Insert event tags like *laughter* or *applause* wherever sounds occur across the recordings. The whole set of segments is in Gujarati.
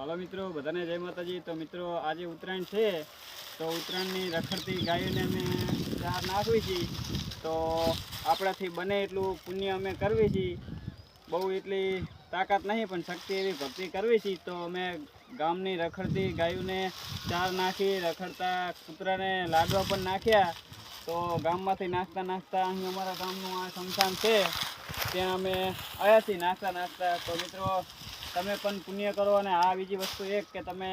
હાલો મિત્રો, બધાને જય માતાજી. તો મિત્રો, આજે ઉત્તરાયણ છે. તો ઉત્તરાયણની રખડતી ગાયોને અમે ચાર નાખવી છીએ. તો આપણાથી બને એટલું પુણ્ય અમે કરવી છીએ. બહુ એટલી તાકાત નહીં, પણ શક્તિ એવી ભક્તિ કરવી છીએ. તો અમે ગામની રખડતી ગાયોને ચાર નાખી, રખડતા કૂતરાને લાડવા પણ નાખ્યા. તો ગામમાંથી નાખતા નાખતા અહીં અમારા ગામનું આ શમશાન છે. ત્યાં અમે આવ્યા છીએ નાખતા નાખતા, તો મિત્રો તમે પણ પુણ્ય કરો અને આ બીજી વસ્તુ એક કે તમે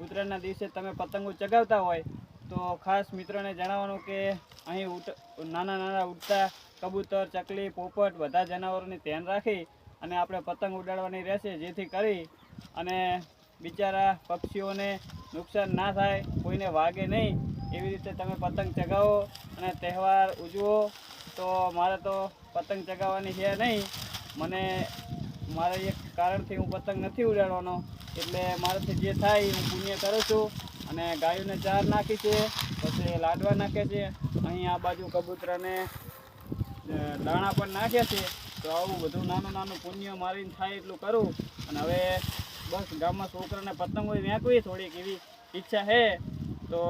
ઉત્તરાયણના દિવસે તમે પતંગો ચગાવતા હોય, તો ખાસ મિત્રોને જણાવવાનું કે અહીં ઉટ, નાના નાના ઉડતા કબૂતર, ચકલી, પોપટ બધા જનાવરોની ધ્યાન રાખી અને આપણે પતંગ ઉડાડવાની રહેશે જેથી કરી અને બિચારા પક્ષીઓને નુકસાન ના થાય, કોઈને વાગે નહીં. એવી રીતે તમે પતંગ ચગાવો અને તહેવાર ઉજવો, તો મારે તો પતંગ ચગાવવાની છે નહીં. મને મારે એક કારણથી હું પતંગ નથી ઉડાડવાનો. એટલે મારાથી જે થાય હું પુણ્ય કરું છું અને ગાયોને ચાર નાખી છે, પછી લાડવા નાખે છે. અહીં આ બાજુ કબૂતરાને દાણા પણ નાખ્યા છે. તો આવું બધું નાનું નાનું પુણ્ય મારીને થાય એટલું કરું. અને હવે બસ ગામમાં છોકરાને પતંગો વેંકવી થોડીક એવી ઈચ્છા છે તો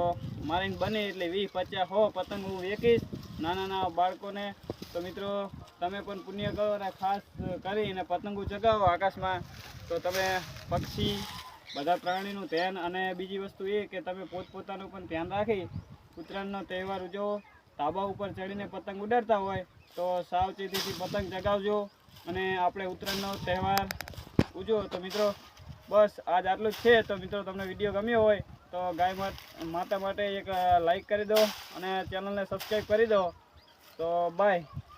મારીને બને એટલે વીસ પચાસ હો પતંગ હું વેકીશ નાના નાના બાળકોને તો મિત્રો, તમે પણ પુણ્ય કરો અને ખાસ કરીને પતંગો ચગાવો આકાશમાં. તો તમે પક્ષી, બધા પ્રાણીનું ધ્યાન અને બીજી વસ્તુ એ કે તમે પોતપોતાનું પણ ધ્યાન રાખી ઉત્તરાયણનો તહેવાર ઉજવો. ધાબા ઉપર ચડીને પતંગ ઉડાડતા હોય તો સાવચેતીથી પતંગ ચગાવજો અને આપણે ઉત્તરાયણનો તહેવાર ઉજવો. તો મિત્રો, બસ આજ આટલું જ છે. તો મિત્રો, તમને વીડિયો ગમ્યો હોય તો ગાય માતા માટે એક લાઈક કરી દો અને ચેનલને સબસ્ક્રાઈબ કરી દો. તો બાય.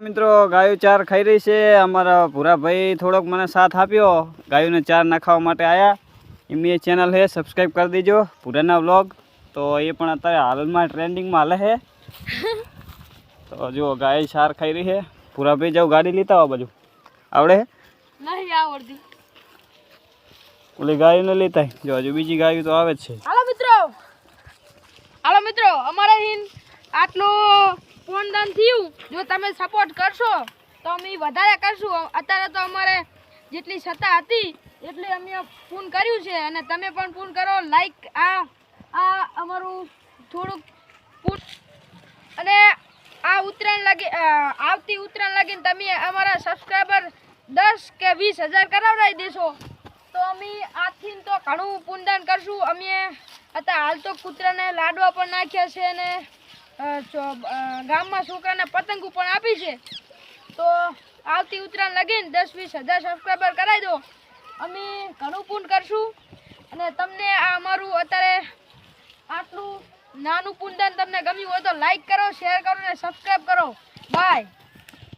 મિત્રો ગાયો ચાર ખાઈ રહી છે. અમારા ભૂરાભાઈ થોડોક મને સાથ આપ્યો. ગાયોને ચાર નાખવા માટે આવ્યા એમની ચેનલ છે સબસ્ક્રાઈબ કરી દેજો ભૂરાના વ્લોગ તો એ પણ અત્યારે હાલમાં ટ્રેન્ડિંગમાં હાલે છે. *laughs* તો જુઓ ગાય ચાર ખાઈ રહી છે. ભૂરાભાઈ જાઓ ગાડી લેતા આવો બાજુ. આવડે? નહીં આવડતી. ઓલી ગાયોને લેતા જો હજુ બીજી ગાયો તો આવે જ છે. હાલો મિત્રો. હાલો મિત્રો અમારે આટલું ફોનદાન થયું, જો તમે સપોર્ટ કરશો, તો અમે વધારે કરશું. અત્યારે તો અમારે જેટલી સત્તા હતી, એટલે અમે ફોન કર્યું છે. અને તમે પણ ફોન કરો લાઈક આ આ અમારું થોડુંક પૂન અને આ ઉત્તરાયણ લાગી આવતી ઉત્તરાયણ લાગીને તમે અમારા સબસ્ક્રાઈબર દસ કે વીસ હજાર કરાવડાવી દેશો. તો અમે આથી તો ઘણું પૂનદાન કરશું. અમે અત્યારે હાલ તો કૂતરાને લાડવા પણ નાખ્યા છે અને ગામમાં છોકરાને પતંગો પણ આપી છે, તો આવતી ઉત્તરાયણ લગીને દસ વીસ હજાર સબસ્ક્રાઈબર કરાવી દો. અમે ઘણું પૂન કરશું અને તમને આ અમારું અત્યારે આટલું નાનું પૂનદાન તમને ગમ્યું હોય તો લાઈક કરો શેર કરો અને સબસ્ક્રાઈબ કરો. બાય